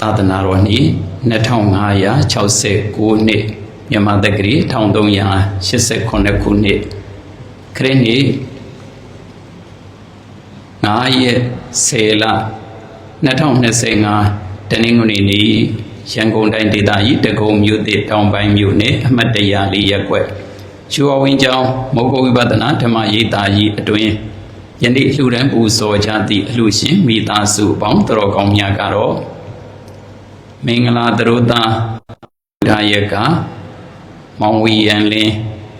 သာသနာတော်နှစ်2569နှစ်မြန်မာတက္ကရီ1389ခုနှစ်ခရစ်နှစ်9ရက်10လ2025တနင်္ဂနွေနေ့ရန်ကုန်တိုင်းဒေသကြီးတကုံမြို့သစ်တောင်ပိုင်းမြို့နယ်အမှတ်တရလေးရပ်ကွက်ချူအဝင်းကျောင်းမုတ်ကုတ်ဝိပဿနာဓမ္မရေးတာကြီးအတွင်ယနေ့လှူဒန်းပူဇော်ကြသည့်အလှရှင်မိသားစုအပေါင်းတော်ကောင်းများကတော့ မင်္ဂလာသရုသားဒါယကမောင်ဝီယံလင်း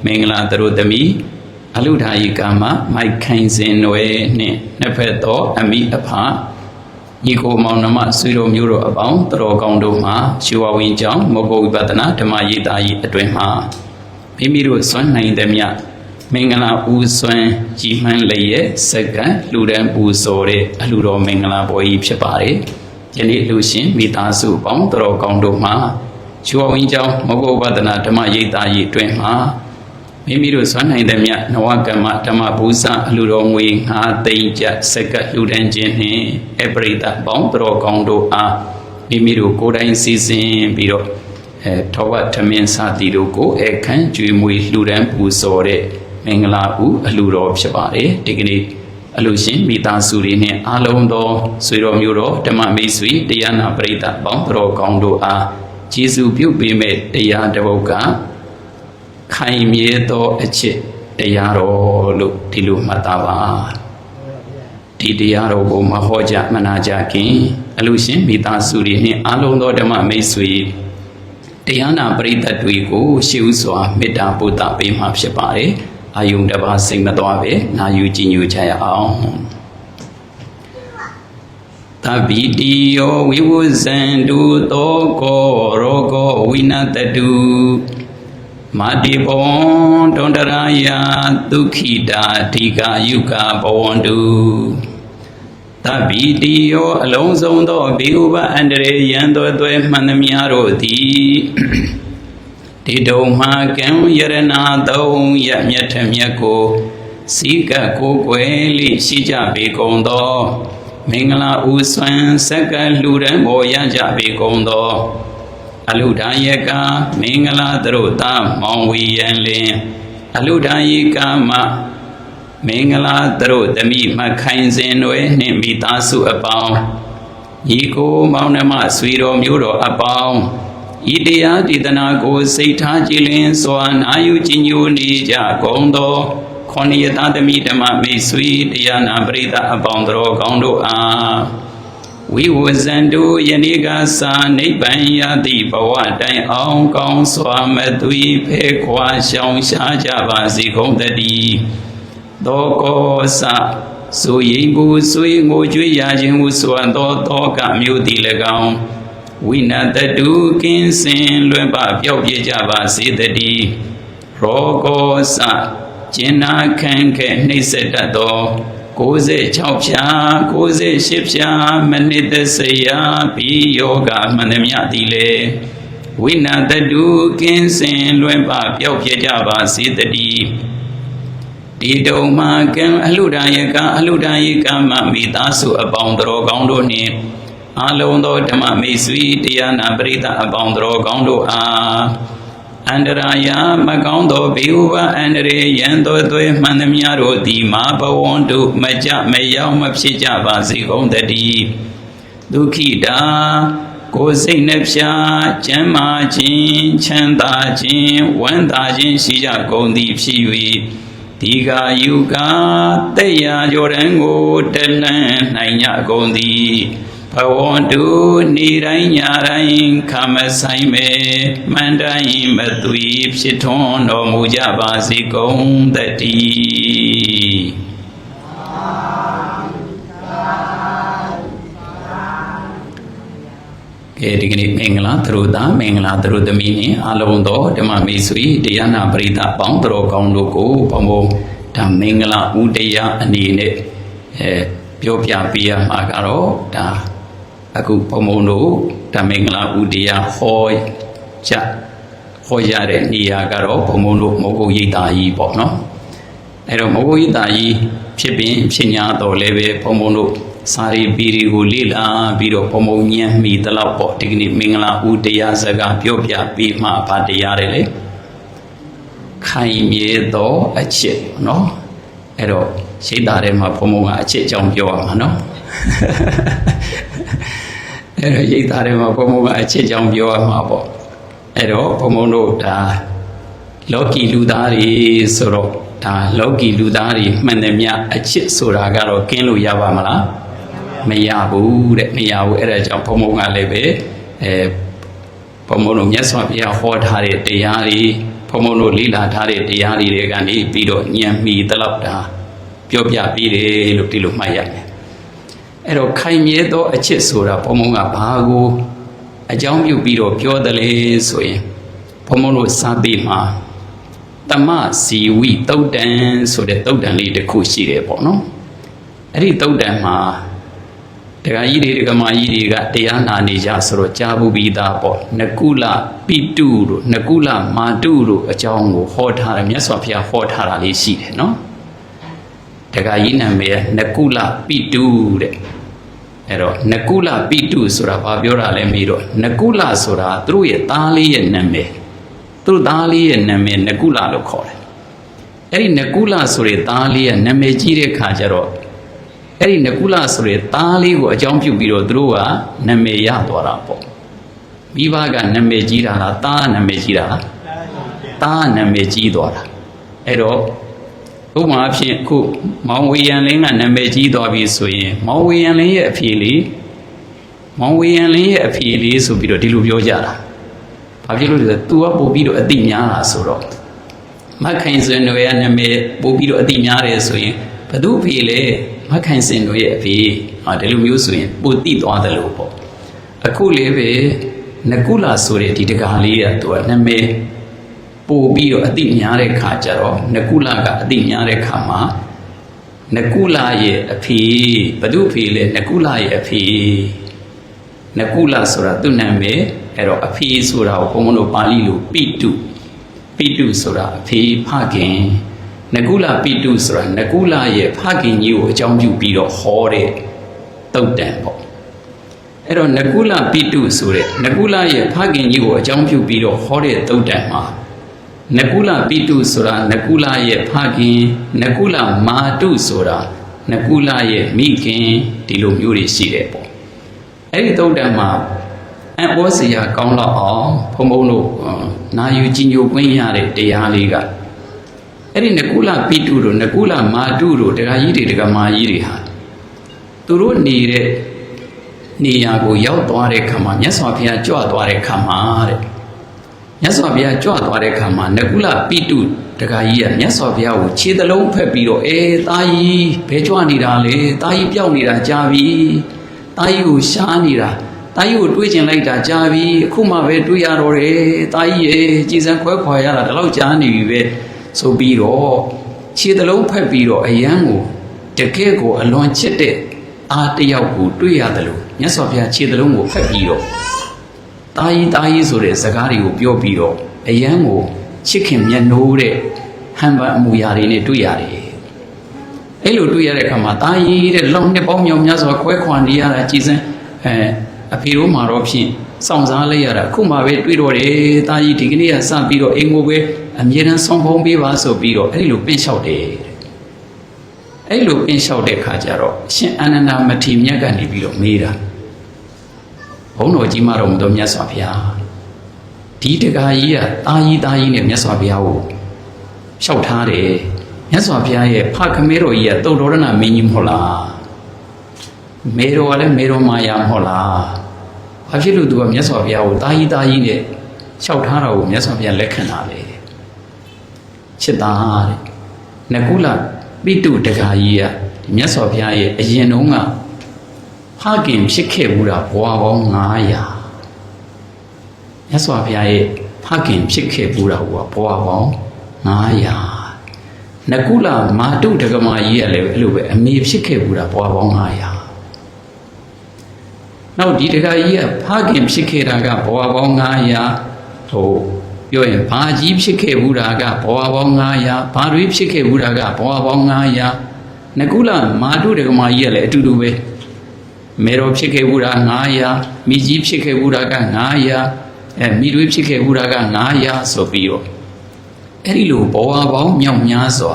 မင်္ဂလာသရုသမီးအလုဓာယိကမမိုက်ခိုင်စင်နွယ်နှင့်နှစ်ဖက်သောအမိအဖညီကိုမောင်နှမဆွေတော်မျိုးတို့အပေါင်းတော်ကောင်းတို့မှရှုဝဝင်းကြောင့်မောဂုဝိပဒနာဓမ္မရေးတာကြီးအတွင်မှမိမိတို့စွမ်းနိုင်သည်မြမင်္ဂလာဦးစွမ်းကြီးမှန်းလျက်စက္ကန့်လှူဒန်းပူဇော်တဲ့အလှတော်မင်္ဂလာပွဲကြီးဖြစ်ပါတယ် ယနေ့လူရှင်မိသားစုပေါင်းတော်ကောင်းတို့မှာချူဝင်းကျောင်းမဂ္ဂဝဒနာဓမ္မရိပ်သာကြီးအတွင်မှာမိမိတို့စွမ်းနိုင်သည်မြတ်နဝကမ္မဓမ္မဘူဇအလှတော်ငွေ9သိန်းကျပ်စက္ကပ်လှူဒန်းခြင်းနှင့်အပရိသတ်ပေါင်းတော်ကောင်းတို့အားမိမိတို့ကိုယ်တိုင်စီစဉ်ပြီးတော့အဲထောဝတ်ထမင်းစသည်တို့ကိုအခန်းကျွေးမွေလှူဒန်းပူဇော်တဲ့မင်္ဂလာဦးအလှတော်ဖြစ်ပါတယ်ဒီကနေ့ အလို့ရှင်မိသားစုတွေနဲ့အားလုံးသောဆွေတော်မျိုးတော်ဓမ္မမိတ်ဆွေတရားနာပရိသတ်ပေါင်းတော်ကောင်းတို့အားကျေးဇူးပြုပေးမဲ့တရားတစ်ပုဒ်ကခိုင်မြဲသောအချစ်တရားတော်လို့ဒီလိုမှတ်သားပါဒီတရားတော်ကိုမဟောကြမနာကြခင်အလို့ရှင်မိသားစုတွေနဲ့အားလုံးသောဓမ္မမိတ်ဆွေတရားနာပရိသတ်တွေကိုရှေးဥစွာမေတ္တာပို့တာပေးမှဖြစ်ပါတယ် အာယုန်တစ်ပါးစိတ်မသွားပဲနာယူကြည်ညိုကြရအောင်တပိတိယောဝိဝဇန္တုသောကောရောကောဝိနတတုမာတိဘဝံဒွန္တရာယဒုက္ခိတာအဓိကယုကဘဝန္တုတပိတိယောအလုံးစုံသောဘေဥပအန္တရေယံတော်သွဲမှန်သမျှတို့သည် ဒီတုံမှာကံယရနာသုံးရမြတ်ထမြတ်ကိုစီကပ်ကိုယ်ွယ်လိရှိကြပေကုန်သောမင်္ဂလာဥစွမ်းစက္ကလှူရန်ပေါ်ရကြပေကုန်သောအလုဒာယကမင်္ဂလာသရုတာမောင်ဝီယံလင်အလုဒာယကမမင်္ဂလာသရုသမိမခိုင်စင်တွေနှင့်မိသားစုအပေါင်းညီကိုမောင်နှမဆွေတော်မျိုးတော်အပေါင်း ဤတရားဒေသနာကိုစိတ်ထားကြည်လင်စွာနာယူကြည်ညိုနေကြကုန်သောခொနည်းသားသမီးဓမ္မမိတ်ဆွေတရားနာပရိသတ်အပေါင်းတော်ကောင်းတို့အားဝိဝဇန္တုယနေ့ကသာနိဗ္ဗာန်ရသည့်ဘဝတိုင်အောင်ကောင်းစွာမသွေဖေခွာရှောင်ရှားကြပါစေကုန်သတည်းသောကောစဆိုရင်ဘူးဆွေငိုကြွေးရခြင်းဟုဆိုသောတောကမျိုးသည်၎င်း ဝိနတတုကင်းစင်လွင်ပပျောက်ပြကြပါစေတည်းရောဂောစကျင်နာခံခဲ့နှိမ့်ဆက်တတ်သော96ဖြာ98ဖြာမနစ်သစရာပြီးယောဂမှန်သမျှသည်လေဝိနတတုကင်းစင်လွင်ပပျောက်ပြကြပါစေတည်းဒီတုံမှာကံအလှဒာယကအလှဒာယကမမိသားစုအပေါင်းတော်ကောင်းတို့နှင့် အလုံးသောဓမ္မမိတ်ဆွေတရားနာပရိသတ်အပေါင်းတော်ကောင်းတို့အားအန္တရာယမကောင်းသောဘေဥပအန္တရေယံသောသွေမှန်သမျှတို့သည်မာဘဝန္တုမကြမရောက်မဖြစ်ကြပါစေကုန်တည်းဒုက္ခိတာကိုယ်စိတ်နှဖျားကျမ်းမာခြင်းချမ်းသာခြင်းဝမ်းသာခြင်းရှိကြကုန်သည်ဖြစ်၍ဒီဃာယုကာတဲ့ရာကြောရန်ကိုတလန့်နိုင်ကြကုန်သည် ဘဝန္တုနေတိုင်းညတိုင်းခမဆိုင်မေမန္တိုင်းမသွေဖြစ်ထွန်းတော်မူကြပါစေကုန်တည်းကဲဒီကနေ့မင်္ဂလာသရုတာမင်္ဂလာသရုသမီးနဲ့အလုံးသောဓမ္မမိတ်ဆွေတရားနာပရိသတ်ပေါင်းတော်ကောင်းတို့ကိုဘုံဘုံဒါမင်္ဂလာဥတရားအနေနဲ့အဲပြောပြပေးရမှာကတော့ဒါ အခုဘုံဘုံတို့ဒါမင်္ဂလာဥတရားဟောကြဟောရတဲ့နေရာကတော့ဘုံဘုံတို့မဟုတ်ကိုရိတ်တာကြီးပေါ့နော်အဲ့တော့မဟုတ်ကိုရိတ်တာကြီးဖြစ်ပင်ဖြစ်ညာတော်လည်းပဲဘုံဘုံတို့စာရီပီရီကိုလေ့လာပြီးတော့ပုံပုံညံ့မိတလောက်ပေါ့ဒီကနေ့မင်္ဂလာဦးတရားစကားပြောပြပြီးမှဗာတရားတယ်လေခိုင်မြဲသောအချစ်နော်အဲ့တော့ရှိတာထဲမှာပုံပုံကအချစ်အကြောင်းပြောရမှာနော် အဲ့တော့ရိတ်သားထဲမှာပုံပုံကအချစ်အကြောင်းပြောရမှာပေါ့အဲ့တော့ပုံပုံတို့ဒါလောကီလူသားတွေဆိုတော့ဒါလောကီလူသားတွေမှန်တယ်မြအချစ်ဆိုတာကတော့ကင်းလို့ရပါမလားမရဘူးတဲ့မရဘူးအဲ့ဒါကြောင့်ဘုံဘုံကလည်းပဲအဲဘုံဘုံတို့မြတ်စွာဘုရားဟောထားတဲ့တရားတွေဘုံဘုံတို့လေ့လာထားတဲ့တရားတွေတွေကနေပြီးတော့ညံမီတလောက်တာပြောပြပြီးတယ်လို့ဒီလိုမှတ်ရတယ် အဲ့တော့ခိုင်မြဲသောအချစ်ဆိုတာဘုံဘုံကဘာကိုအကြောင်းပြုပြီးတော့ပြောတယ်လေဆိုရင်ဘုံဘုံတို့စာပေမှာတမဇီဝိတုတ်တံဆိုတဲ့တုတ်တံလေးတစ်ခုရှိတယ်ပေါ့နော်အဲ့ဒီတုတ်တံမှာဒကာကြီးတွေဒကာမကြီးတွေကတရားနာနေကြဆိုတော့ကြားဘူးပြီးသားပေါ့နကုလပိတုတို့နကုလမာတုတို့အကြောင်းကိုဟောထားတယ်မြတ်စွာဘုရားဟောထားတာလေးရှိတယ်နော်ဒကာကြီးနာမည်ကနကုလပိတုတဲ့ အဲ့တော့နကုလပိတုဆိုတာဘာပြောတာလဲမေးတော့နကုလဆိုတာသူတို့ရဲ့သားလေးရဲ့နာမည်သူတို့သားလေးရဲ့နာမည်နကုလလို့ခေါ်တယ်အဲ့ဒီနကုလဆိုတဲ့သားလေးရဲ့နာမည်ကြီးတဲ့ခါကျတော့အဲ့ဒီနကုလဆိုတဲ့သားလေးကိုအကြောင်းပြုပြီးတော့သူတို့ကနာမည်ရသွားတာပေါ့မိဘကနာမည်ကြီးတာလားသားနာမည်ကြီးတာလားသားနာမည်ကြီးသွားတာအဲ့တော့ ဥပမာအဖြစ်အခုမောင်ဝေယံလင်းကနာမည်ကြီးသွားပြီဆိုရင်မောင်ဝေယံလင်းရဲ့အဖေလေးမောင်ဝေယံလင်းရဲ့အဖေလေးဆိုပြီးတော့ဒီလိုပြောကြတာဘာဖြစ်လို့လဲဆိုတော့ तू ကပို့ပြီးတော့အတိများတာဆိုတော့မခိုင်စင်တွေရဲ့နာမည်ပို့ပြီးတော့အတိများတယ်ဆိုရင်ဘသူအဖေလဲမခိုင်စင်တို့ရဲ့အဖေဟာဒီလိုမျိုးဆိုရင်ပိုတိသွားတယ်လို့ပေါ့အခုလေးပဲနကုလာဆိုတဲ့ဒီတကားလေးကသူကနာမည် ပို့ပြီးတော့အတိများတဲ့ခါကျတော့နကုလာကအတိများတဲ့ခါမှာနကုလာရဲ့အဖေဘသူအဖေလဲနကုလာရဲ့အဖေနကုလာဆိုတာသူ့နာမည်အဲ့တော့အဖေဆိုတာကိုဘုန်းဘုန်းတို့ပါဠိလိုပိတုပိတုဆိုတာအဖေဖခင်နကုလပိတုဆိုတာနကုလရဲ့ဖခင်ကြီးကိုအကြောင်းပြုပြီးတော့ဟောတဲ့တုတ်တန်ပေါ့အဲ့တော့နကုလပိတုဆိုတဲ့နကုလရဲ့ဖခင်ကြီးကိုအကြောင်းပြုပြီးတော့ဟောတဲ့တုတ်တန်မှာ နကုလပိတုဆိုတာနကုလရဲ့ဖခင်နကုလမာတုဆိုတာနကုလရဲ့မိခင်ဒီလိုမျိုးတွေရှိတယ်ပေါ့အဲ့ဒီတုတ်တန်မှာအံ့ဩစရာကောင်းတော့အောင်ဘုံဘုံတို့နာယူကြည်ညိုခွင့်ရတဲ့တရားလေးကအဲ့ဒီနကုလပိတုတို့နကုလမာတုတို့တရားကြီးတွေတရားမာကြီးတွေဟာသူတို့နေတဲ့နေရာကိုရောက်သွားတဲ့ခါမှာမြတ်စွာဘုရားကြွသွားတဲ့ခါမှာတဲ့ မြတ်စွာဘုရားကြွသွားတဲ့ခါမှာနကုလပိတုတရားကြီးကမြတ်စွာဘုရားကိုခြေသလုံးဖက်ပြီးတော့အေးတာကြီးဘယ်ကြွနေတာလဲတာကြီးပြောက်နေတာကြာပြီတာကြီးကိုရှားနေတာတာကြီးကိုတွေးကျင်လိုက်တာကြာပြီအခုမှပဲတွေးရတော့တယ်တာကြီးရဲ့ကြည်စံခွဲခွာရတာဒီလောက်ကြာနေပြီပဲဆိုပြီးတော့ခြေသလုံးဖက်ပြီးတော့အယံကိုတကယ့်ကိုအလွန်ချစ်တဲ့အားတယောက်ကိုတွေ့ရတယ်လို့မြတ်စွာဘုရားခြေသလုံးကိုဖက်ပြီးတော့ တာကြီးတာကြီးဆိုတဲ့စကားတွေကိုပြောပြီးတော့အယံကိုချစ်ခင်မျက်နှိုးတဲ့ဟန်ပန်အမူအရာတွေနဲ့တွေ့ရတယ်အဲ့လိုတွေ့ရတဲ့အခါမှာတာကြီးတဲ့လောက်နှစ်ပေါင်းမြောင်များစွာခွဲခွာနေရတာကြည်စမ်းအဲအဖေတို့မှာတော့ဖြင့်စောင့်စားလိုက်ရတာအခုမှပဲတွေ့တော့တယ်တာကြီးဒီကနေ့ကစပြီးတော့အိမ်ကိုပဲအမြဲတမ်းဆောင်ဖုံးပေးပါဆိုပြီးတော့အဲ့ဒီလိုပင့်လျှောက်တယ်အဲ့လိုပင့်လျှောက်တဲ့ခါကျတော့အရှင်အာနန္ဒမထေမြတ်ကနေပြီးတော့မေးတာ ဘုန်းတော်ကြီးမတော်မူသောမြတ်စွာဘုရားဒီတကာကြီးကတာကြီးတာကြီးနဲ့မြတ်စွာဘုရားကိုလျှောက်ထားတယ်မြတ်စွာဘုရားရဲ့ဖခမဲတော်ကြီးကတုတ်တော်ရဏမင်းကြီးမဟုတ်လားမေတော်ကလည်းမေတော်မာယာမဟုတ်လားဘာဖြစ်လို့သူကမြတ်စွာဘုရားကိုတာကြီးတာကြီးနဲ့လျှောက်ထားတာကိုမြတ်စွာဘုရားလက်ခံတာလေချစ်သားတဲ့နကုလပိတုတကာကြီးကမြတ်စွာဘုရားရဲ့အရင်တုန်းက ဖခင်ဖြစ်ခဲ့ဘူးတာဘဝပေါင်း900မြတ်စွာဘုရားရဲ့ဖခင်ဖြစ်ခဲ့ဘူးတာဟိုကဘဝပေါင်း900နကုလမာတုဒကမာကြီးကလည်းအဲ့လိုပဲအမေဖြစ်ခဲ့ဘူးတာဘဝပေါင်း900နောက်ဒီတခါကြီးကဖခင်ဖြစ်ခဲ့တာကဘဝပေါင်း900ဟိုပြောရင်ဘာကြီးဖြစ်ခဲ့ဘူးတာကဘဝပေါင်း900ဘာတွေဖြစ်ခဲ့ဘူးတာကဘဝပေါင်း900နကုလမာတုတကမာကြီးကလည်းအတူတူပဲ မေတော်ဖြစ်ခဲ့ဘူးတာ900မိကြီးဖြစ်ခဲ့ဘူးတာက900အဲမိတွေဖြစ်ခဲ့ဘူးတာက900ဆိုပြီးတော့အဲ့ဒီလိုဘဝပေါင်းမြောက်များစွာ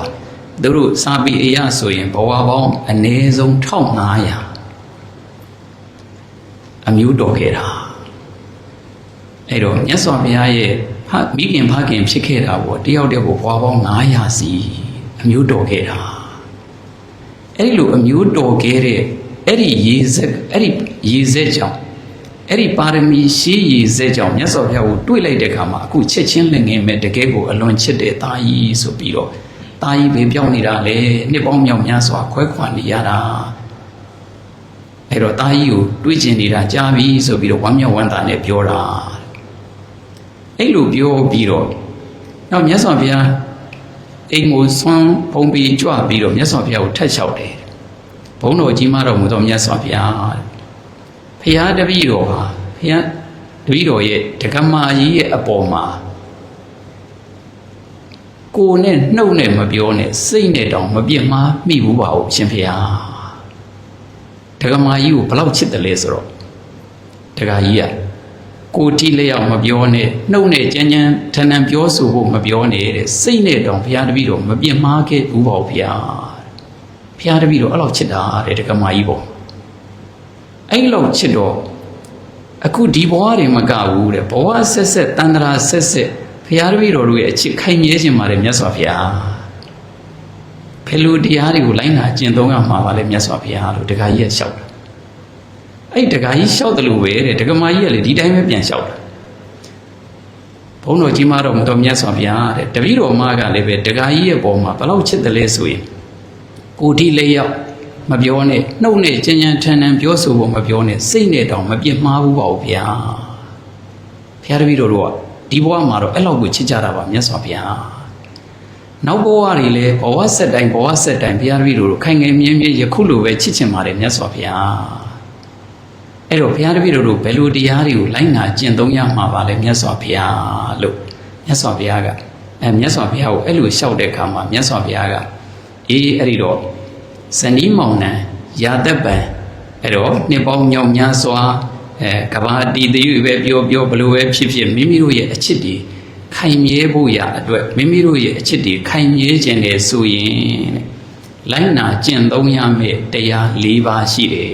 သူတို့စာပေအရဆိုရင်ဘဝပေါင်းအနည်းဆုံး1500အမျိုးတော်ခဲ့တာအဲ့တော့မြတ်စွာဘုရားရဲ့ဟာမိခင်ဖခင်ဖြစ်ခဲ့တာပေါ့တယောက်တည်းကိုဘဝပေါင်း900စီအမျိုးတော်ခဲ့တာအဲ့ဒီလိုအမျိုးတော်ခဲ့တဲ့ အဲ့ဒီရေစက်အဲ့ဒီရေစက်ကြောင့်အဲ့ဒီပါရမီရှိရေစက်ကြောင့်မြတ်စွာဘုရားကိုတွေ့လိုက်တဲ့အခါမှာအခုချက်ချင်းလည်းငင်မဲ့တကယ်ကိုအလွန်ချစ်တဲ့သားကြီးဆိုပြီးတော့သားကြီးပဲပြောင်းနေတာလေနှစ်ပေါင်းမြောက်များစွာခွဲခွာနေရတာအဲ့တော့သားကြီးကိုတွေးကျင်နေတာကြားပြီဆိုပြီးတော့ဝမ်းမြောက်ဝမ်းသာနဲ့ပြောတာအဲ့လိုပြောပြီးတော့နောက်မြတ်စွာဘုရားအိမ်ကိုဆွမ်းဖုံးပြီးကြွပြီးတော့မြတ်စွာဘုရားကိုထက်လျှောက်တယ် ဘုန်းတော်ကြီးမတော်မူသောမြတ်စွာဘုရားဖရာတပည့်တော်ဟာဖရာတပည့်တော်ရဲ့ဒကမာကြီးရဲ့အပေါ်မှာကိုယ်နဲ့နှုတ်နဲ့မပြောနဲ့စိတ်နဲ့တောင်မပြစ်မှားမိဘူးပါဘူးရှင်ဖရာဒကမာကြီးကိုဘလောက်ချစ်တယ်လဲဆိုတော့ဒကာကြီးကကိုတိလျောက်မပြောနဲ့နှုတ်နဲ့ကြမ်းကြမ်းထန်ထန်ပြောဆိုဖို့မပြောနဲ့တဲ့စိတ်နဲ့တောင်ဘုရားတပည့်တော်မပြစ်မှားခဲ့ဘူးပါဘူးဘုရား ဘုရားတပည့်တော်အဲ့လောက်ချစ်တာတဲ့ဒကမာကြီးပေါ့အဲ့လောက်ချစ်တော့အခုဒီဘဝတွေမကဘူးတဲ့ဘဝဆက်ဆက်တန်ត្រာဆက်ဆက်ဘုရားတပည့်တော်တို့ရဲ့အချစ်ခိုင်မြဲခြင်းပါတယ်မြတ်စွာဘုရားဘယ်လိုတရားတွေကိုလိုက်နာကျင့်သုံးရမှာပါလဲမြတ်စွာဘုရားလို့ဒကာကြီးကလျှောက်တာအဲ့ဒကာကြီးလျှောက်တယ်လို့ပဲတဲ့ဒကမာကြီးကလေဒီတိုင်းပဲပြန်လျှောက်တာဘုန်းတော်ကြီးမတော်မတော်မြတ်စွာဘုရားတဲ့တပည့်တော်မကလည်းပဲဒကာကြီးရဲ့ပုံမှာဘလောက်ချစ်တယ်လဲဆိုရင် ကိုတိလေးရောက်မပြောနဲ့နှုတ်နဲ့ကြင်ကြံထန်ထန်ပြောဆိုဖို့မပြောနဲ့စိတ်နဲ့တောင်မပြစ်မှားဘူးပါဘူးဗျာဘုရားတပည့်တော်တို့ကဒီဘဝမှာတော့အဲ့လောက်ကိုချစ်ကြတာပါမြတ်စွာဘုရားနောက်ဘဝတွေလည်းဘဝဆက်တိုင်းဘဝဆက်တိုင်းဘုရားတပည့်တော်တို့ခိုင်ငယ်မြဲမြဲယခုလိုပဲချစ်ချင်ပါတယ်မြတ်စွာဘုရားအဲ့တော့ဘုရားတပည့်တော်တို့ဘယ်လိုတရားတွေကိုလိုက်နာကျင့်သုံးရမှာပါလဲမြတ်စွာဘုရားလို့မြတ်စွာဘုရားကအဲမြတ်စွာဘုရားကိုအဲ့လိုလျှောက်တဲ့အခါမှာမြတ်စွာဘုရားက အေးအဲ့ဒီတော့ဇနီးမောင်နှံရာသက်ပံအဲ့တော့နှစ်ပေါင်းမြောက်များစွာအဲကဘာတီတရွေပဲပြောပြောဘလို့ပဲဖြစ်ဖြစ်မိမိတို့ရဲ့အချစ်တွေခိုင်မြဲဖို့ရအတွက်မိမိတို့ရဲ့အချစ်တွေခိုင်မြဲခြင်းလေဆိုရင်တဲ့လိုက်နာကျင့်သုံးရမယ့်တရား၄ပါးရှိတယ်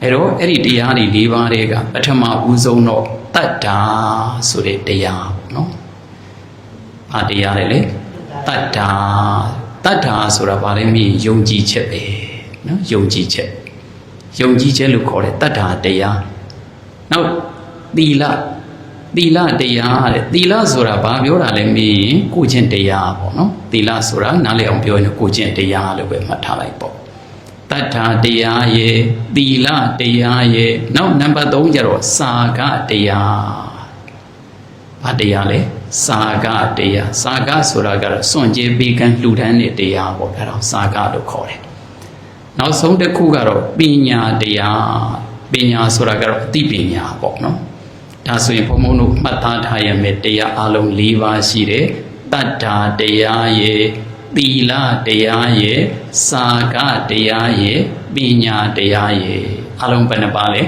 အဲ့တော့အဲ့ဒီတရားတွေ၄ပါးတွေကပထမဦးဆုံးတော့တတ္တာဆိုတဲ့တရားပေါ့နော်။ဘာတရားလဲလဲတတ္တာ တတ္ထာဆိုတာဗာလဲမိယုံကြည်ချက်ပဲနော်ယုံကြည်ချက်ယုံကြည်ချက်လို့ခေါ်တယ်တတ္ထာတရားနောက်သီလသီလတရားတဲ့သီလဆိုတာဘာပြောတာလဲမေးရင်ကိုကျင့်တရားပေါ့နော်သီလဆိုတာနားလည်အောင်ပြောရင်ကိုကျင့်တရားလို့ပဲမှတ်ထားလိုက်ပေါ့တတ္ထာတရားရဲ့သီလတရားရဲ့နောက်နံပါတ်3ကျတော့စာကတရား ဘာတရားလဲစာကတရားစာကဆိုတာကတော့စွန့်ကြဲပေးကမ်းလှူဒန်းတဲ့တရားပေါ့အဲ့ဒါစာကလို့ခေါ်တယ်နောက်ဆုံးတစ်ခုကတော့ပညာတရားပညာဆိုတာကတော့အသိပညာပေါ့နော်ဒါဆိုရင်ဘုံဘုံတို့မှတ်သားထားရမယ်တရားအလုံး၄ပါးရှိတယ်တတ္တာတရားရဲ့သီလတရားရဲ့စာကတရားရဲ့ပညာတရားရဲ့အလုံးဘယ်နှပါလဲ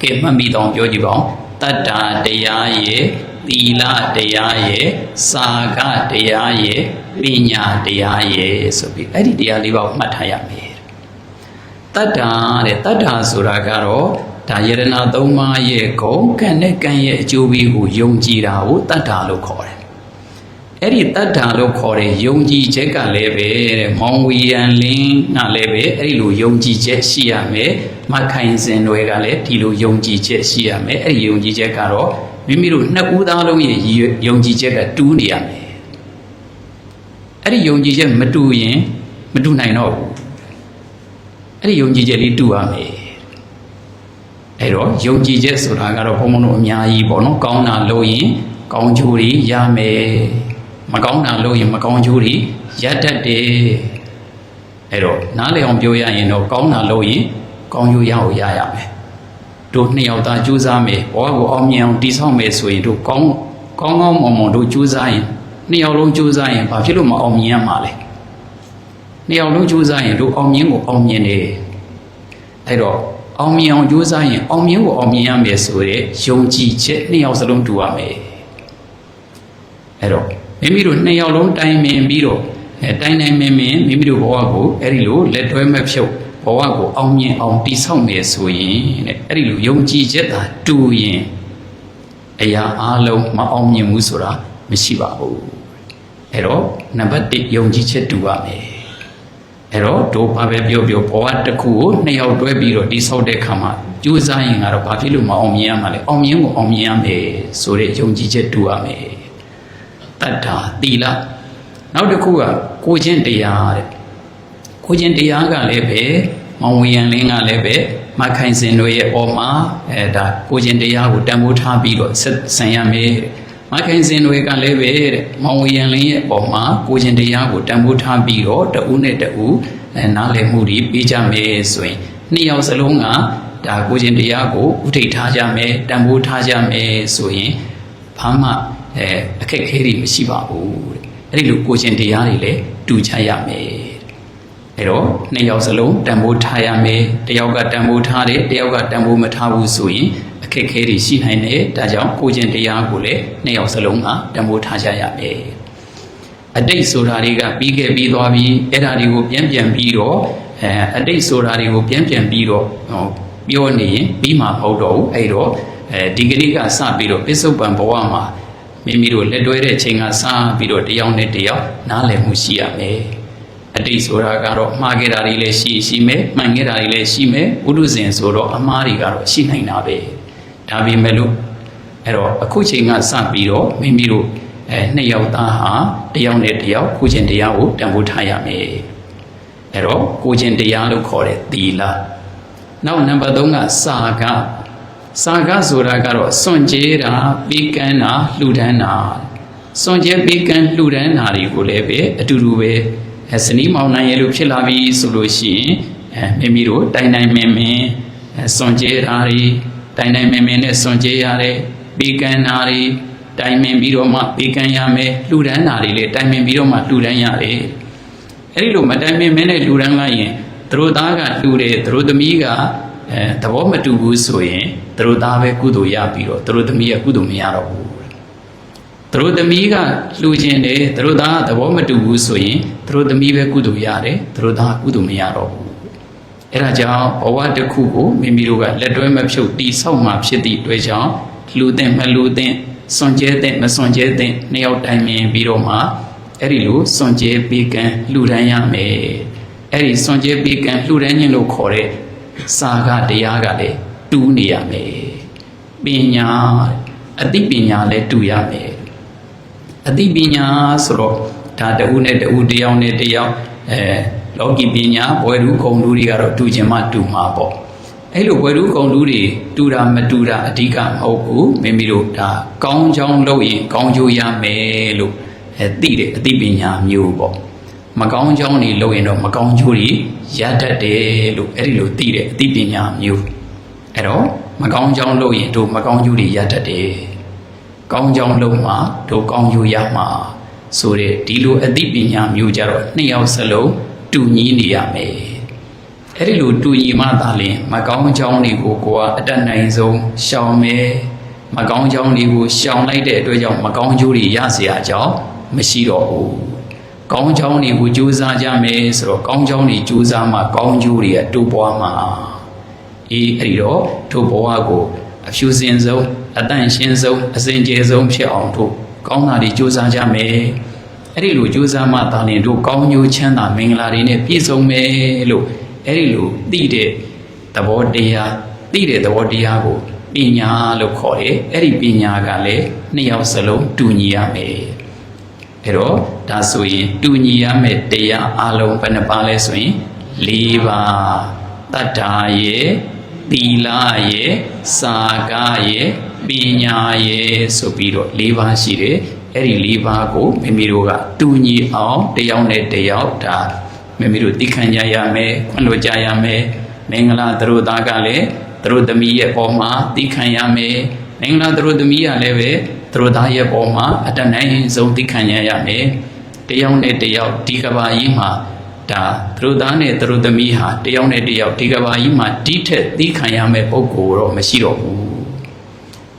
ကဲမှတ်မိတော့ပြောကြည့်ပါဦး တတ္တာတရားရဲ့သီလတရားရဲ့စာကတရားရဲ့ပညာတရားရဲ့ဆိုပြီးအဲ့ဒီတရားလေးပါးကိုမှတ်ထားရမယ်တတ္တာတဲ့တတ္တာဆိုတာကတော့ဒါယရဏသုံးပါးရဲ့ဂုံကံနဲ့ကံရဲ့အကျိုးပေးကိုယုံကြည်တာကိုတတ္တာလို့ခေါ်တယ် အဲ့ဒီတတ္တာလို့ခေါ်တဲ့ယုံကြည်ချက်ကလည်းပဲတဲ့မောင်ဝီယန်လင်းကလည်းပဲအဲ့ဒီလိုယုံကြည်ချက်ရှိရမယ်မခိုင်စင်တွေကလည်းဒီလိုယုံကြည်ချက်ရှိရမယ်အဲ့ဒီယုံကြည်ချက်ကတော့မိမိတို့နှစ်ဦးသားလုံးရဲ့ယုံကြည်ချက်ကတူးနေရမယ်အဲ့ဒီယုံကြည်ချက်မတူရင်မတူနိုင်တော့ဘူးအဲ့ဒီယုံကြည်ချက်လေးတူရမယ်အဲ့တော့ယုံကြည်ချက်ဆိုတာကတော့ဘုံဘုံတို့အများကြီးပေါ့နော်ကောင်းတာလို့ရင်ကောင်းကျိုးတွေရမယ် မကောင်းတာလို့ရင်မကောင်းကျိုးတွေရတတ်တယ်အဲ့တော့နားလည်အောင်ပြောရရင်တော့ကောင်းတာလို့ရင်ကောင်းကျိုးရအောင်ရရမယ်တို့နှစ်ယောက်သားကြိုးစားမယ်ဘောကိုအောင်မြင်အောင်တည်ဆောက်မယ်ဆိုရင်တို့ကောင်းကောင်းကောင်းမွန်မွန်တို့ကြိုးစားရင်နှစ်ယောက်လုံးကြိုးစားရင်ဘာဖြစ်လို့မအောင်မြင်ရမှာလဲနှစ်ယောက်လုံးကြိုးစားရင်တို့အောင်မြင်ကိုအောင်မြင်တယ်အဲ့တော့အောင်မြင်အောင်ကြိုးစားရင်အောင်မြင်ကိုအောင်မြင်ရမယ်ဆိုတဲ့ယုံကြည်ချက်နှစ်ယောက်စလုံးတူရမယ်အဲ့တော့ မိမိတို့နှစ်ယောက်လုံးတိုင်ပင်ပြီးတော့အဲတိုင်တိုင်ပင်ပင်မိမိတို့ဘဝကိုအဲ့ဒီလိုလက်တွဲမဖြုတ်ဘဝကိုအောင်မြင်အောင်တည်ဆောက်မယ်ဆိုရင်တဲ့အဲ့ဒီလိုယုံကြည်ချက်သာတူရင်အရာအလုံးမအောင်မြင်ဘူးဆိုတာမရှိပါဘူးအဲ့တော့နံပါတ်1ယုံကြည်ချက်တူပါမယ်အဲ့တော့တို့ဘာပဲပြောပြောဘဝတစ်ခုကိုနှစ်ယောက်တွဲပြီးတော့တည်ဆောက်တဲ့ခါမှာကြိုးစားရင်ကတော့ဘာဖြစ်လို့မအောင်မြင်ရမှာလဲအောင်မြင်ကိုအောင်မြင်ရမယ်ဆိုတဲ့ယုံကြည်ချက်တူရမယ် တတ္တာသီလနောက်တစ်ခုကကိုချင်းတရားတဲ့ကိုချင်းတရားကလည်းပဲမောင်ဝေယံလင်းကလည်းပဲမခိုင်စင်တို့ရဲ့အော်မှာအဲဒါကိုချင်းတရားကိုတန်ဖိုးထားပြီးတော့ဆက်ဆံရမယ်တဲ့မခိုင်စင်တွေကလည်းပဲတဲ့မောင်ဝေယံလင်းရဲ့အော်မှာကိုချင်းတရားကိုတန်ဖိုးထားပြီးတော့တဦးနဲ့တဦးအဲနားလည်မှုတွေပေးကြမယ်ဆိုရင်နှစ်ယောက်စလုံးကဒါကိုချင်းတရားကိုဥထိတ်ထားကြမယ်တန်ဖိုးထားကြမယ်ဆိုရင်ဘာမှ အဲအခက်အခဲတွေမရှိပါဘူးတဲ့အဲ့ဒီလိုကိုချင်းတရားတွေလည်းတူချရမယ်အဲ့တော့နှစ်ယောက်စလုံးတန်ဖိုးထားရမယ်တယောက်ကတန်ဖိုးထားတယ်တယောက်ကတန်ဖိုးမထားဘူးဆိုရင်အခက်အခဲတွေရှိနိုင်တယ်ဒါကြောင့်ကိုချင်းတရားကိုလည်းနှစ်ယောက်စလုံးကတန်ဖိုးထားကြရမယ်အတိတ်ဆိုတာတွေကပြီးခဲ့ပြီးသွားပြီအဲ့ဒါတွေကိုပြန်ပြန်ပြီးတော့အဲအတိတ်ဆိုတာတွေကိုပြန်ပြန်ပြီးတော့ဟောပြောနေရင်ပြီးမှမဟုတ်တော့ဘူးအဲ့တော့အဲဒီကနေ့ကစပြီးတော့ပစ္စုပန်ဘဝမှာ မိမိတို့လက်တွဲတဲ့ချိန်ကစပြီးတော့တယောက်နဲ့တယောက်နားလည်မှုရှိရမယ်အတိတ်ဆိုတာကတော့မှားခဲ့တာတွေလည်းရှိရှိမယ်မှန်ခဲ့တာတွေလည်းရှိမယ်ဥဒုဇဉ်ဆိုတော့အမှားတွေကတော့ရှိနိုင်တာပဲဒါပေမဲ့လို့အဲ့တော့အခုချိန်ကစပြီးတော့မိမိတို့အဲနှစ်ယောက်သားဟာတယောက်နဲ့တယောက်ကိုချင်းတရားကိုတန်ဖိုးထားရမယ်အဲ့တော့ကိုချင်းတရားလို့ခေါ်တဲ့သီလနောက်နံပါတ်3ကစာက စာကဆိုတာကတော့စွန့်ကြဲတာပြီးကမ်းတာလှူဒန်းတာစွန့်ကြဲပြီးကမ်းလှူဒန်းတာတွေကိုလည်းပဲအတူတူပဲအဲစနီးမောင်နိုင်ရလို့ဖြစ်လာပြီဆိုလို့ရှိရင်အဲမိမိတို့တိုင်တိုင်မင်မင်အဲစွန့်ကြဲတာတွေတိုင်တိုင်မင်မင်နဲ့စွန့်ကြဲရတယ်ပြီးကမ်းတာတွေတိုင်မင်ပြီးတော့မှပြီးကမ်းရမယ်လှူဒန်းတာတွေလည်းတိုင်မင်ပြီးတော့မှလှူဒန်းရတယ်အဲ့ဒီလိုမတိုင်မင်မင်းနဲ့လှူဒန်းလိုက်ရင်သူတို့သားကလှူတယ်သူတို့သမီးက အဲသဘောမတူဘူးဆိုရင်သူတို့သားပဲကုသိုလ်ရပြီးတော့သူတို့သမီးကကုသိုလ်မရတော့ဘူးသူတို့သမီးကလှူခြင်းတယ်သူတို့သားကသဘောမတူဘူးဆိုရင်သူတို့သမီးပဲကုသိုလ်ရတယ်သူတို့သားကုသိုလ်မရတော့ဘူးအဲဒါကြောင့်ဘဝတစ်ခုကိုမိမိတို့ကလက်တွဲမဖြုတ်တီးဆောက်မှဖြစ်သည့်အတွက်ကြောင့်လှူတဲ့မလှူတဲ့စွန်ကျဲတဲ့မစွန်ကျဲတဲ့နှစ်ယောက်တိုင်မြင်ပြီးတော့မှအဲ့ဒီလိုစွန်ကျဲပေးကံလှူဒန်းရမယ်အဲ့ဒီစွန်ကျဲပေးကံလှူဒန်းခြင်းလို့ခေါ်တဲ့ စာကတရားကလည်းတူးနေရမယ်ပညာအသိပညာလည်းတူရမယ်အသိပညာဆိုတော့ဒါတဦးနဲ့တဦးတယောက်နဲ့တယောက်အဲလောကီပညာဘွယ်လူခုံလူတွေကတော့တူခြင်းမှတူမှာပေါ့အဲ့လိုဘွယ်လူခုံလူတွေတူတာမတူတာအဓိကမဟုတ်ဘူးမိမိတို့ဒါကောင်းချောင်းလုပ်ရင်ကောင်းကျိုးရမယ်လို့အဲသိတယ်အသိပညာမျိုးပေါ့ မကောင်းကြောင်းတွေလုပ်ရင်တော့မကောင်းကျိုးတွေရတတ်တယ်လို့အဲ့ဒီလိုသိတယ်အသိပညာမျိုးအဲ့တော့မကောင်းကြောင်းလုပ်ရင်တို့မကောင်းကျိုးတွေရတတ်တယ်ကောင်းကြောင်းလုပ်မှတို့ကောင်းကျိုးရမှာဆိုတဲ့ဒီလိုအသိပညာမျိုးကြတော့နှစ်ယောက်စလုံးတူညီနေရမယ်အဲ့ဒီလိုတူညီမှသာလျှင်မကောင်းကြောင်းတွေကိုကိုကအတတ်နိုင်ဆုံးရှောင်မယ်မကောင်းကြောင်းတွေကိုရှောင်လိုက်တဲ့အတွက်ကြောင့်မကောင်းကျိုးတွေရเสียအကြောင်းမရှိတော့ဘူး ကောင်းကြောင်းတွေကိုကြိုးစားကြမယ်ဆိုတော့ကောင်းကြောင်းတွေကြိုးစားမှကောင်းကျိုးတွေကတိုးပွားမှာအေးအဲ့ဒီတော့ထို့ဘဝကိုအဖြူစင်ဆုံးအတန့်ရှင်းဆုံးအစဉ်ကျေဆုံးဖြစ်အောင်တို့ကောင်းတာတွေကြိုးစားကြမယ်အဲ့ဒီလိုကြိုးစားမှသာလျှင်တို့ကောင်းကျိုးချမ်းသာမင်္ဂလာတွေနဲ့ပြည့်စုံမယ်လို့အဲ့ဒီလိုသိတဲ့သဘောတရားသိတဲ့သဘောတရားကိုပညာလို့ခေါ်တယ်အဲ့ဒီပညာကလည်းနှစ်ယောက်စလုံးတူညီရမယ်အဲ့တော့ ဒါဆိုရင်တူညီရမယ့်တရားအလုံးဘယ်နှပါလဲဆိုရင်၄ပါးတတ္တာရဲ့သီလရဲ့စာကရဲ့ပညာရဲ့ဆိုပြီးတော့၄ပါးရှိတယ်အဲ့ဒီ၄ပါးကိုမိမိတို့ကတူညီအောင်တယောက်နဲ့တယောက်ဒါမိမိတို့သိခံကြရမယ်ခွင့်လွှတ်ကြရမယ်မင်္ဂလာသတို့သားကလည်းသတို့သမီးရဲ့ပေါ်မှာသိခံရမယ်မင်္ဂလာသတို့သမီးကလည်းပဲသတို့သားရဲ့ပေါ်မှာအတတ်နိုင်ဆုံးသိခံရရမယ် တယောက်နဲ့တယောက်ဒီကဘာကြီးမှာဒါသူတို့သားနဲ့သူတို့သမီးဟာတယောက်နဲ့တယောက်ဒီကဘာကြီးမှာတိထက်သီးခံရမယ့်ပုံကိုတော့မရှိတော့ဘူး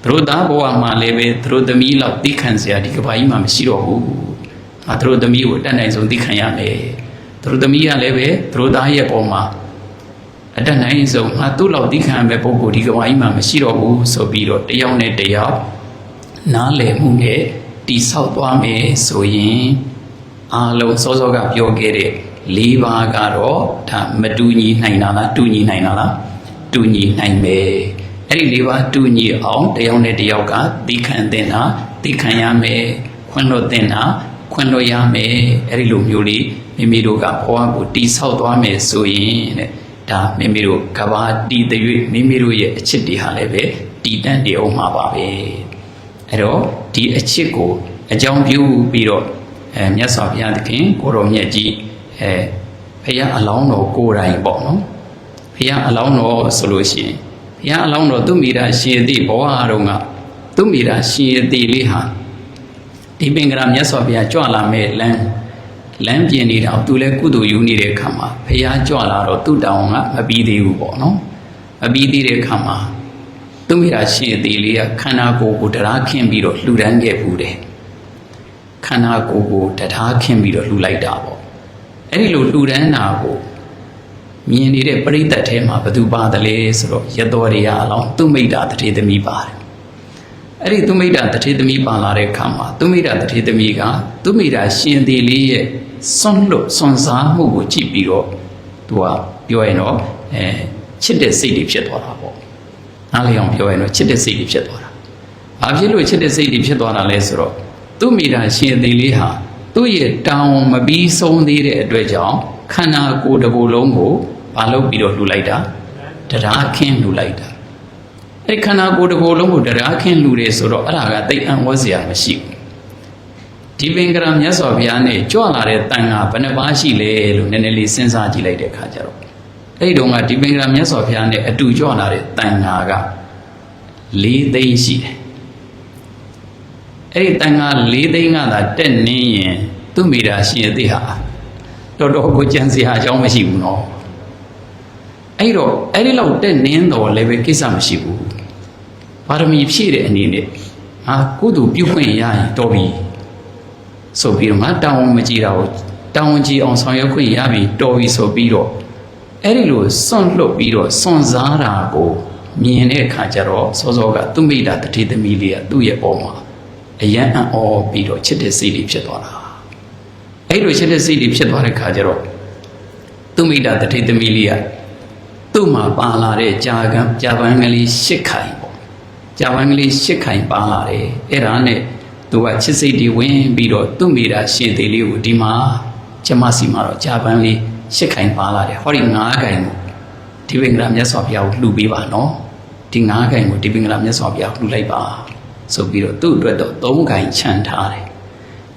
သူတို့သားဘဝမှာလည်းပဲသူတို့သမီးလောက်သီးခံစရာဒီကဘာကြီးမှာမရှိတော့ဘူးငါသူတို့သမီးကိုအတတ်နိုင်ဆုံးသီးခံရမယ်သူတို့သမီးကလည်းပဲသူတို့သားရဲ့ပုံမှာအတတ်နိုင်ဆုံးငါသူ့လောက်သီးခံရမယ့်ပုံကိုဒီကဘာကြီးမှာမရှိတော့ဘူးဆိုပြီးတော့တယောက်နဲ့တယောက်နားလည်မှုနဲ့တိဆောက်သွားမယ်ဆိုရင် အားလုံးစောစောကပြောခဲ့တဲ့၄ပါးကတော့ဒါမတူညီနိုင်တာလားတူညီနိုင်တာလားတူညီနိုင်မယ်အဲ့ဒီ၄ပါးတူညီအောင်တယောက်နဲ့တယောက်ကသီးခံတင်တာသီးခံရမယ်ခွင့်လွတ်တင်တာခွင့်လွတ်ရမယ်အဲ့ဒီလိုမျိုးလေးမိမိတို့ကဘဝကိုတိဆောက်သွားမယ်ဆိုရင်တဲ့ဒါမိမိတို့ကဘာတီတရွေ့မိမိတို့ရဲ့အချစ်တွေဟာလည်းပဲတည်တံ့နေအောင်မှာပါပဲအဲ့တော့ဒီအချစ်ကိုအကြောင်းပြုပြီးတော့ အဲမြတ်စွာဘုရားသခင်ကိုရောမြတ်ကြီးအဲဘုရားအလောင်းတော်ကိုယ်တိုင်ပေါ့နော်ဘုရားအလောင်းတော်ဆိုလို့ရှိရင်ဘုရားအလောင်းတော်သူမိတာရှင်သည့်ဘဝတုန်းကသူမိတာရှင်သည့်လေးဟာဒီပင်ကရာမြတ်စွာဘုရားကြွလာမဲ့လမ်းလမ်းပြင်နေတာသူလည်းကုသိုလ်ယူနေတဲ့ခါမှာဘုရားကြွလာတော့သူ့တောင်းကမပြီးသေးဘူးပေါ့နော်မပြီးသေးတဲ့ခါမှာသူမိတာရှင်သည့်လေးကခန္ဓာကိုယ်ကိုတရားခင်းပြီးတော့လှူဒန်းခဲ့ဘူးတယ် ခန္ဓာကိုယ်ကိုတရားခင်းပြီးတော့လှူလိုက်တာပေါ့အဲ့ဒီလိုလှူဒန်းတာကိုမြင်နေတဲ့ပရိသတ်ထဲမှာဘသူပါတယ်လဲဆိုတော့ရတော်ရိယအလောင်းသူမိတာတထေသမီးပါတယ်အဲ့ဒီသူမိတာတထေသမီးပါလာတဲ့ခါမှာသူမိတာတထေသမီးကသူမိတာရှင်သေးလေးရဲ့စွန့်လွတ်စွန့်စားမှုကိုကြည့်ပြီးတော့သူကပြောရင်တော့အဲချစ်တဲ့စိတ်တွေဖြစ်သွားတာပေါ့နားလည်အောင်ပြောရင်တော့ချစ်တဲ့စိတ်တွေဖြစ်သွားတာဘာဖြစ်လို့ချစ်တဲ့စိတ်တွေဖြစ်သွားတာလဲဆိုတော့ သူမိတာရှင်သေးလေးဟာသူ့ရဲ့တောင်းမပြီးဆုံးသေးတဲ့အတွက်ကြောင့်ခန္ဓာကိုယ်တစ်ခုလုံးကိုမလုပ်ပြီးတော့လှူလိုက်တာတရားခင်းလှူလိုက်တာအဲ့ခန္ဓာကိုယ်တစ်ခုလုံးကိုတရားခင်းလှူတယ်ဆိုတော့အဲ့ဒါကတိတ်အံ့ဩစရာမရှိဘူးဒီပင်ကရမြတ်စွာဘုရားနဲ့ကြွလာတဲ့တန်ခါဘယ်နှပါးရှိလဲလို့နည်းနည်းလေးစဉ်းစားကြည့်လိုက်တဲ့အခါကျတော့အဲ့ဒီတော့ကဒီပင်ကရမြတ်စွာဘုရားနဲ့အတူကြွလာတဲ့တန်ခါက၄သိန်းရှိတယ် အဲ့ဒီတန်ခါ၄သိန်းကသာတက်နေရင်သူ့မိတာရှင်အသေးဟာတော်တော်ကိုကြံစရာအကြောင်းမရှိဘူးနော်အဲ့တော့အဲ့ဒီလောက်တက်နင်းတော့လည်းပဲကိစ္စမရှိဘူးပါရမီဖြည့်တဲ့အနေနဲ့ဟာကုသိုလ်ပြုခွင့်ရရင်တော်ပြီဆိုပြီးတော့ငါတောင်းဝန်မကြည့်တာကိုတောင်းဝန်ကြည့်အောင်ဆောင်ရွက်ခွင့်ရပြီတော်ပြီဆိုပြီးတော့အဲ့ဒီလိုစွန့်လွတ်ပြီးတော့စွန့်စားတာကိုမြင်တဲ့အခါကျတော့စောစောကသူမိတာတတိသမီးလေးကသူ့ရဲ့ပေါ်မှာ အယံအံ့ဩပြီးတော့ချစ်တဲ့စိတ်လေးဖြစ်သွားတာအဲ့လိုချစ်တဲ့စိတ်လေးဖြစ်သွားတဲ့အခါကျတော့သူမိတာတတိသမီးလေးကသူ့မှာပါလာတဲ့ကြာကံကြာပန်းကလေးရှစ်ခိုင်ပေါ့ကြာပန်းကလေးရှစ်ခိုင်ပါလာတယ်အဲ့ဒါနဲ့သူကချစ်စိတ်တွေဝင်ပြီးတော့သူ့မိတာရှင်သေးလေးကိုဒီမှာကျမစီမှာတော့ကြာပန်းလေးရှစ်ခိုင်ပါလာတယ်ဟောဒီငါးခိုင်ကိုဒီပင်ကလာမြတ်စွာဘုရားကိုလှူပေးပါနော်ဒီငါးခိုင်ကိုဒီပင်ကလာမြတ်စွာဘုရားလှူလိုက်ပါ ဆိုပြီးတော့သူ့အတွက်တော့သုံးခိုင်ခြံထားတယ်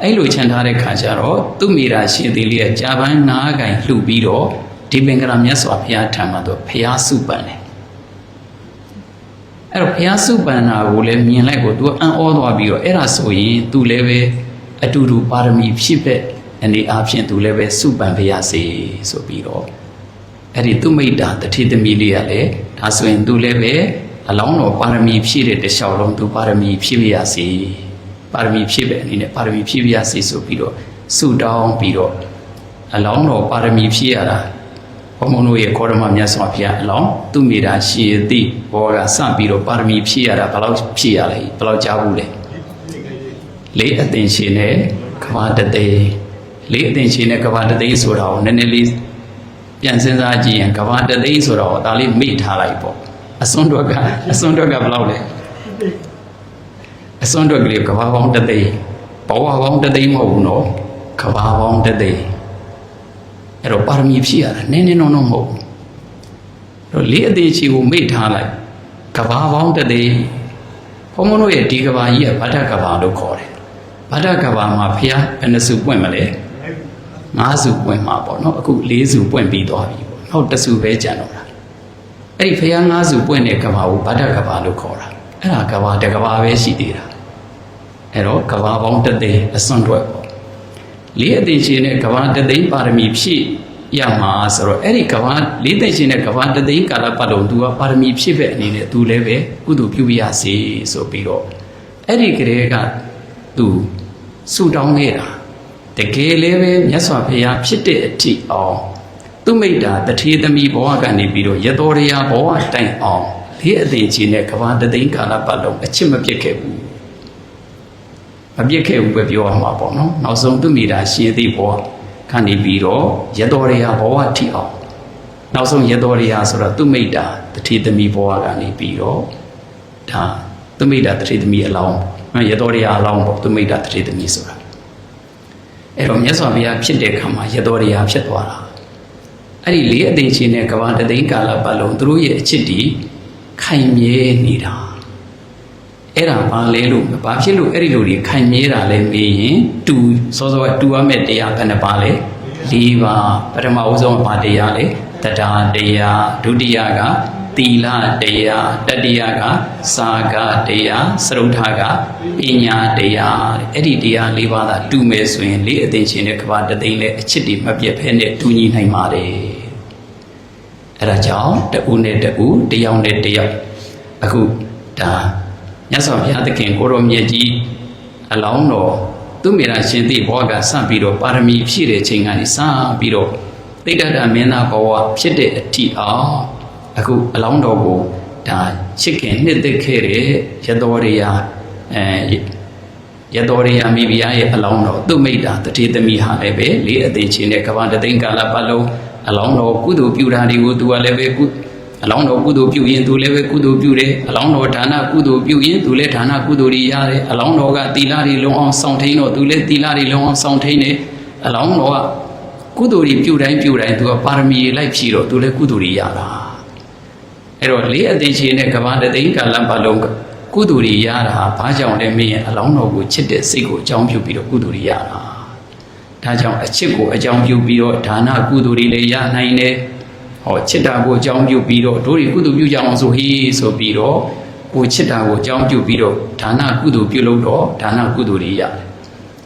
အဲ့လိုခြံထားတဲ့ခါကျတော့သူ့မိရာရှင်သေးလေးကကြာပန်းနားခိုင်လှုပ်ပြီးတော့ဒီပင်ကရာမြတ်စွာဘုရားထံမှာတော့ဘုရားစုပန်တယ်အဲ့တော့ဘုရားစုပန်တာကိုလည်းမြင်လိုက်ကိုသူအံ့ဩသွားပြီးတော့အဲ့ဒါဆိုရင်သူလည်းပဲအတူတူပါရမီဖြစ်ပဲအနေအားဖြင့်သူလည်းပဲစုပန်ဘုရားစေဆိုပြီးတော့အဲ့ဒီသူမိတာတတိသမီးလေးကလည်းဒါဆိုရင်သူလည်းပဲ အလောင်းတော်ပါရမီဖြည့်တဲ့တခြားလုံး तू ပါရမီဖြည့်ပြရစေပါရမီဖြည့်ပဲအနေနဲ့ပါရမီဖြည့်ပြရစေဆိုပြီးတော့ဆုတောင်းပြီးတော့အလောင်းတော်ပါရမီဖြည့်ရတာဘုံဘုံတို့ရဲ့ခေါရမမြတ်စွာဘုရားအလောင်းသူမိတာရှိသည့်ဘောကစပြီးတော့ပါရမီဖြည့်ရတာဘယ်လောက်ဖြည့်ရလဲဘယ်လောက်ကြားဘူးလဲလေးအသင်ရှင်နဲ့ကဘာတသိလေးအသင်ရှင်နဲ့ကဘာတသိဆိုတာကိုနည်းနည်းလေးပြန်စဉ်းစားကြည့်ရင်ကဘာတသိဆိုတာကိုဒါလေးမေ့ထားလိုက်ပေါ့ အစွန်းတော့ကအစွန်းတော့ကဘယ်လောက်လဲအစွန်းတော့ကလေးကဘာပေါင်းတသိဘဝပေါင်းတသိမဟုတ်ဘူးနော်ကဘာပေါင်းတသိအဲ့တော့ပါရမီဖြည့်ရတာနည်းနည်းတော့တော့မဟုတ်ဘူးအဲ့တော့လေးအသေးချီကိုမေ့ထားလိုက်ကဘာပေါင်းတသေးဘုံဘုံတို့ရဲ့ဒီကဘာကြီးကဗဒ္ဒကဘာလို့ခေါ်တယ်ဗဒ္ဒကဘာမှာဖះဘယ်နှစုပွင့်မလဲ၅စုပွင့်မှာပေါ့နော်အခု၄စုပွင့်ပြီးသွားပြီပေါ့နောက်တစ်စုပဲကျန်တော့တာ အဲ့ဒီဖះ၅စုပွင့်တဲ့ကဘာကိုဗဒ္ဒကဘာလို့ခေါ်တာအဲ့ဒါကဘာတကဘာပဲရှိသေးတာအဲ့တော့ကဘာပေါင်းတသေးအစွန့်တွက်ပေါ့လေးအသေးချင်းနဲ့ကဘာတသိန်းပါရမီဖြည့် ရမှာဆိုတော့အဲ့ဒီကဘာလေးသိချင်းတဲ့ကဘာတသိန်းကာလပတ်လုံး तू ကပါရမီဖြစ်ပဲအနေနဲ့ तू လည်းပဲကုသိုလ်ပြုပြရစီဆိုပြီးတော့အဲ့ဒီကလေးက तू ဆူတောင်းခဲ့တာတကယ်လည်းပဲမြတ်စွာဘုရားဖြစ်တဲ့အထိအောင် သူမိတ္တာတထေသမီးဘဝကနေပြီးတော့ရတော်ရရာဘဝတိုင်အောင်လေးအသေးချင်းနဲ့ကဘာတသိန်းကာလပတ်လုံးအချစ်မပြတ်ခဲ့ဘူးမပြတ်ခဲ့ဘူးပဲပြောရမှာပေါ့နော်နောက်ဆုံးသူမိတာရှင်သေးဘဝခဏနေပြီးတော့ရတော်ရရာဘဝထိအောင်နောက်ဆုံးရတော်ရရာဆိုတော့သူမိတ္တာတထေသမီးဘဝကနေပြီးတော့ဒါသူမိတ္တာတထေသမီးအလောင်းရတော်ရရာအလောင်းပေါ့သူမိတ္တာတထေသမီးဆိုတာအဲ့တော့မြတ်စွာဘုရားဖြစ်တဲ့ခါမှာရတော်ရရာဖြစ်သွားတာ အဲ့ဒီလေးအသေးချင်းနဲ့ကဘာတသိန်းကာလပတ်လုံးသူတို့ရဲ့အချစ်တီခိုင်မြဲနေတာအဲ့ဒါဘာလဲလို့ဘာဖြစ်လို့အဲ့ဒီလိုတွေခိုင်မြဲတာလဲမေးရင်တူစောစောကတူရမယ့်တရားဘယ်နှပါလဲ၄ပါးပထမဦးဆုံးဘာတရားလဲတရားတရားဒုတိယကသီလတရားတတိယကစာကတရားစရုထကပညာတရားအဲ့ဒီတရား၄ပါးသာတူမယ်ဆိုရင်လေးအသိချင်းတဲ့ကဘာတသိန်းနဲ့အချစ်တွေမပြတ်ဖဲနဲ့တူညီနိုင်ပါတယ် အဲ့ဒါကြောင့်တဦးနဲ့တဦးတယောက်နဲ့တယောက်အခုဒါမြတ်စွာဘုရားသခင်ကိုရောမြတ်ကြီးအလောင်းတော်သူမိရာရှင်တိဘောကစပြီးတော့ပါရမီဖြည့်တဲ့ချိန်ကနေစပြီးတော့တိတ္တမင်းသားဘဝဖြစ်တဲ့အထိအောင်အခုအလောင်းတော်ကိုဒါချစ်ခင်နှစ်သက်ခဲ့တဲ့ရတော်ရိယာအဲရတော်ရိယာမိဖုရားရဲ့အလောင်းတော်သူမိတ်တာတတိသမီးဟာလည်းပဲလေးအသေးချင်းနဲ့ကဘာတသိန်းကာလပတ်လုံး အလောင်းတော်ကုသိုလ်ပြုတာတွေကိုသူကလည်းပဲကုအလောင်းတော်ကုသိုလ်ပြုရင်သူလည်းပဲကုသိုလ်ပြုတယ်အလောင်းတော်ဒါနကုသိုလ်ပြုရင်သူလည်းဒါနကုသိုလ်တွေရတယ်အလောင်းတော်ကသီလတွေလုံးအောင်စောင့်ထိန်တော့သူလည်းသီလတွေလုံးအောင်စောင့်ထိန်တယ်အလောင်းတော်ကကုသိုလ်တွေပြုတိုင်းပြုတိုင်းသူကပါရမီလိုက်ဖြည့်တော့သူလည်းကုသိုလ်တွေရတာအဲ့တော့လေးအသိချင်းနဲ့ကဘာတသိန်းကာလပတ်လုံးကုသိုလ်တွေရတာဟာဘာကြောင့်လဲမင်းရဲ့အလောင်းတော်ကိုချစ်တဲ့စိတ်ကိုအကြောင်းပြုပြီးတော့ကုသိုလ်တွေရတာ ဒါကြောင့်အချစ်ကိုအကြောင်းပြုပြီးတော့ဒါနကုသိုလ်တွေလည်းရနိုင်တယ်ဟောချစ်တာကိုအကြောင်းပြုပြီးတော့တို့တွေကုသိုလ်ပြုကြအောင်ဆိုဟေးဆိုပြီးတော့ကိုချစ်တာကိုအကြောင်းပြုပြီးတော့ဒါနကုသိုလ်ပြုလို့တော့ဒါနကုသိုလ်တွေရတယ်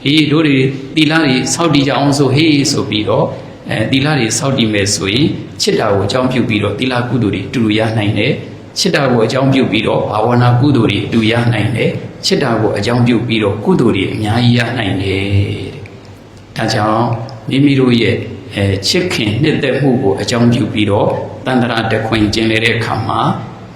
ဟေးတို့တွေသီလတွေစောင့်တည်ကြအောင်ဆိုဟေးဆိုပြီးတော့အဲသီလတွေစောင့်တည်မယ်ဆိုရင်ချစ်တာကိုအကြောင်းပြုပြီးတော့သီလကုသိုလ်တွေတူတူရနိုင်တယ်ချစ်တာကိုအကြောင်းပြုပြီးတော့ဘာဝနာကုသိုလ်တွေအတူရနိုင်တယ်ချစ်တာကိုအကြောင်းပြုပြီးတော့ကုသိုလ်တွေအများကြီးရနိုင်တယ်တဲ့ ဒါကြောင့်မိမိတို့ရဲ့အဲချစ်ခင်နှစ်သက်မှုကိုအကြောင်းပြုပြီးတော့တန်တရာတခွင်ကျင်လေတဲ့အခါမှာ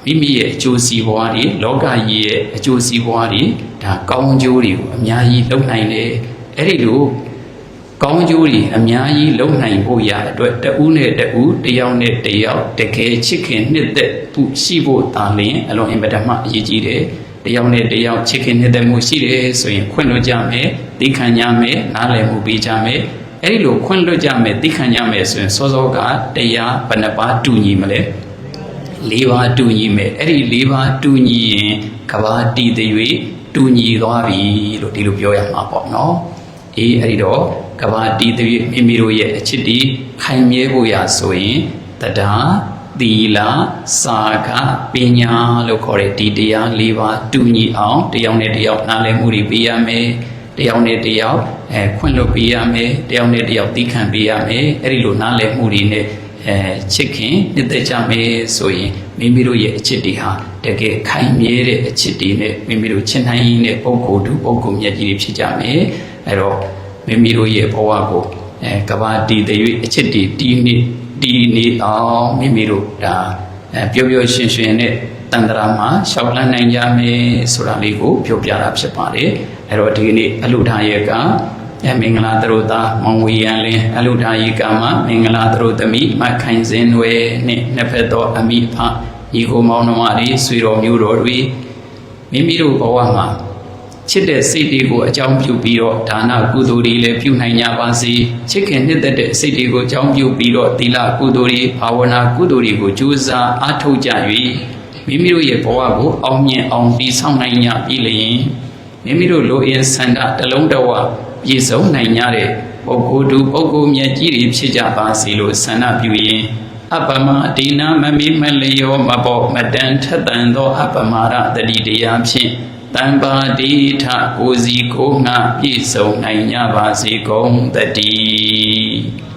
မိမိရဲ့အကျိုးစီးပွားတွေလောကကြီးရဲ့အကျိုးစီးပွားတွေဒါကောင်းကျိုးတွေကိုအများကြီးလုပ်နိုင်တယ်အဲ့ဒီလိုကောင်းကျိုးတွေအများကြီးလုပ်နိုင်ဖို့ရအတွက်တဦးနဲ့တဦးတယောက်နဲ့တယောက်တကယ်ချစ်ခင်နှစ်သက်မှုရှိဖို့တာလင်အလွန်အင်ပဒမအရေးကြီးတယ် တယောက်နဲ့တယောက်ချစ်ခင်နှစ်သက်မှုရှိတယ်ဆိုရင်ခွင့်လွှတ်ကြမယ်သိခံကြမယ်နားလည်မှုပေးကြမယ်အဲ့ဒီလိုခွင့်လွှတ်ကြမယ်သိခံကြမယ်ဆိုရင်စောစောကတရားဘယ်နှပါတူညီမလဲ၄ပါးတူညီမယ်အဲ့ဒီ၄ပါးတူညီရင်ကဘာတီတရွေတူညီသွားပြီလို့ဒီလိုပြောရမှာပေါ့နော်အေးအဲ့ဒီတော့ကဘာတီတရွေမိမိတို့ရဲ့အချစ်တီခိုင်မြဲဖို့ရဆိုရင်တရား သီလစာကပညာလို့ခေါ်တဲ့ဒီတရား၄ပါးတူညီအောင်တယောက်နဲ့တယောက်နားလည်မှုတွေပေးရမယ်တယောက်နဲ့တယောက်အဲခွင့်လွှတ်ပေးရမယ်တယောက်နဲ့တယောက်သီးခံပေးရမယ်အဲ့ဒီလိုနားလည်မှုတွေနဲ့အဲချစ်ခင်နှစ်သက်ကြမယ်ဆိုရင်မိမိတို့ရဲ့အချစ်တွေဟာတကယ်ခိုင်မြဲတဲ့အချစ်တွေနဲ့မိမိတို့ချစ်နိုင်တဲ့ပုံကိုယ်တူပုံကိုယ်မြတ်ကြီးတွေဖြစ်ကြမယ်အဲ့တော့မိမိတို့ရဲ့ဘဝကိုအဲကဘာတီတရွေ့အချစ်တွေတီးနေ တီးနေအောင်မိမိတို့ဒါအဲပျော်ပျော်ရွှင်ရွှင်နဲ့တန်တရာမှာရှောက်လန်းနိုင်ကြမယ်ဆိုတာလေးကိုပြောပြတာဖြစ်ပါတယ်အဲ့တော့ဒီနေ့အလုထားရဲ့ကအမင်္ဂလာသရုသားမောင်ဝီယံလင်းအလုထာယိကမမင်္ဂလာသရုသမီးမခိုင်စင်ွယ်နှင့်နှစ်ဖက်သောအမိဖညီကိုမောင်နှမတွေဆွေတော်မျိုးတော်တွေမိမိတို့ဘဝမှာ ချစ်တဲ့စိတ်တွေကိုအကြောင်းပြုပြီးတော့ဒါနကုသိုလ်တွေလည်းပြုနိုင်ကြပါစေချစ်ခင်နှစ်သက်တဲ့စိတ်တွေကိုအကြောင်းပြုပြီးတော့သီလကုသိုလ်တွေဘာဝနာကုသိုလ်တွေကိုကြိုးစားအားထုတ်ကြ၍မိမိတို့ရဲ့ဘဝကိုအောင်မြင်အောင်တည်ဆောက်နိုင်ကြပြီလျင်မိမိတို့လိုအင်ဆန္ဒတလုံးတဝပြည့်စုံနိုင်ကြတဲ့ပုဂ္ဂိုလ်တူပုဂ္ဂိုလ်မြတ်ကြီးတွေဖြစ်ကြပါစေလို့ဆန္ဒပြုရင်အပ္ပမအတိနာမမိမလျောမဘောမတန်ထက်တန်သောအပ္ပမရတတိတရားဖြင့် တံပါတိထကိုစီကိုငါပြည့်စုံနိုင်ကြပါစေကုန်တည်း